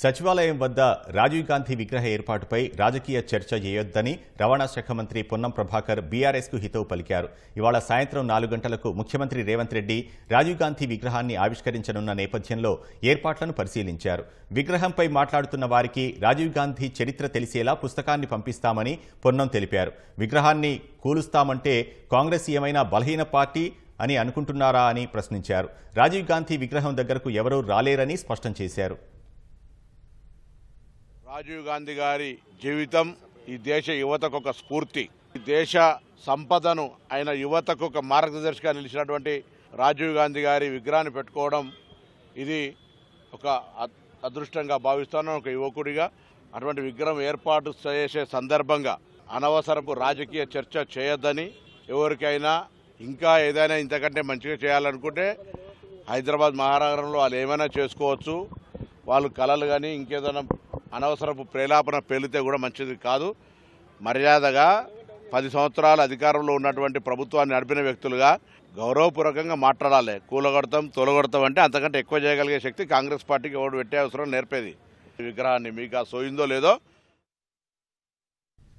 సచివాలయం వద్ద రాజీవ్ గాంధీ విగ్రహ ఏర్పాటుపై రాజకీయ చర్చ చేయొద్దని రవాణా శాఖ మంత్రి పొన్నం ప్రభాకర్ బీఆర్ఎస్కు హితవు పలికారు. ఇవాళ సాయంత్రం నాలుగు గంటలకు ముఖ్యమంత్రి రేవంత్ రెడ్డి రాజీవ్ గాంధీ విగ్రహాన్ని ఆవిష్కరించనున్న నేపథ్యంలో ఏర్పాట్లను పరిశీలించారు. విగ్రహంపై మాట్లాడుతున్న వారికి రాజీవ్ గాంధీ చరిత్ర తెలిసేలా పుస్తకాన్ని పంపిస్తామని పొన్నం తెలిపారు. విగ్రహాన్ని కూలుస్తామంటే కాంగ్రెస్ ఏమైనా బలహీన పార్టీ అని అనుకుంటున్నారా అని ప్రశ్నించారు. రాజీవ్ గాంధీ విగ్రహం దగ్గరకు ఎవరూ రాలేరని స్పష్టం చేశారు. రాజీవ్ గాంధీ గారి జీవితం ఈ దేశ యువతకు ఒక స్ఫూర్తి. ఈ దేశ సంపదను ఆయన యువతకు ఒక మార్గదర్శిగా నిలిచినటువంటి రాజీవ్ గాంధీ గారి విగ్రహాన్ని పెట్టుకోవడం ఇది ఒక అద్- అదృష్టంగా భావిస్తాను ఒక యువకుడిగా. అటువంటి విగ్రహం ఏర్పాటు చేసే సందర్భంగా అనవసరపు రాజకీయ చర్చ చేయొద్దని ఎవరికైనా ఇంకా ఏదైనా ఇంతకంటే మంచిగా చేయాలనుకుంటే హైదరాబాద్ మహానగరంలో వాళ్ళు ఏమైనా చేసుకోవచ్చు. వాళ్ళు కళలు కానీ ఇంకేదైనా అనవసరపు ప్రేలాపన పేలితే కూడా మంచిది కాదు. మర్యాదగా పది సంవత్సరాలు అధికారంలో ఉన్నటువంటి ప్రభుత్వాన్ని నడిపిన వ్యక్తులుగా గౌరవపూర్వకంగా మాట్లాడాలి. కూలగొడతాం తొలగొడతాం అంటే అంతకంటే ఎక్కువ చేయగలిగే శక్తి కాంగ్రెస్ పార్టీకి ఎవడు పెట్టే అవసరం నేర్పేది. ఈ విగ్రహాన్ని మీకు ఆ సోయిందో లేదో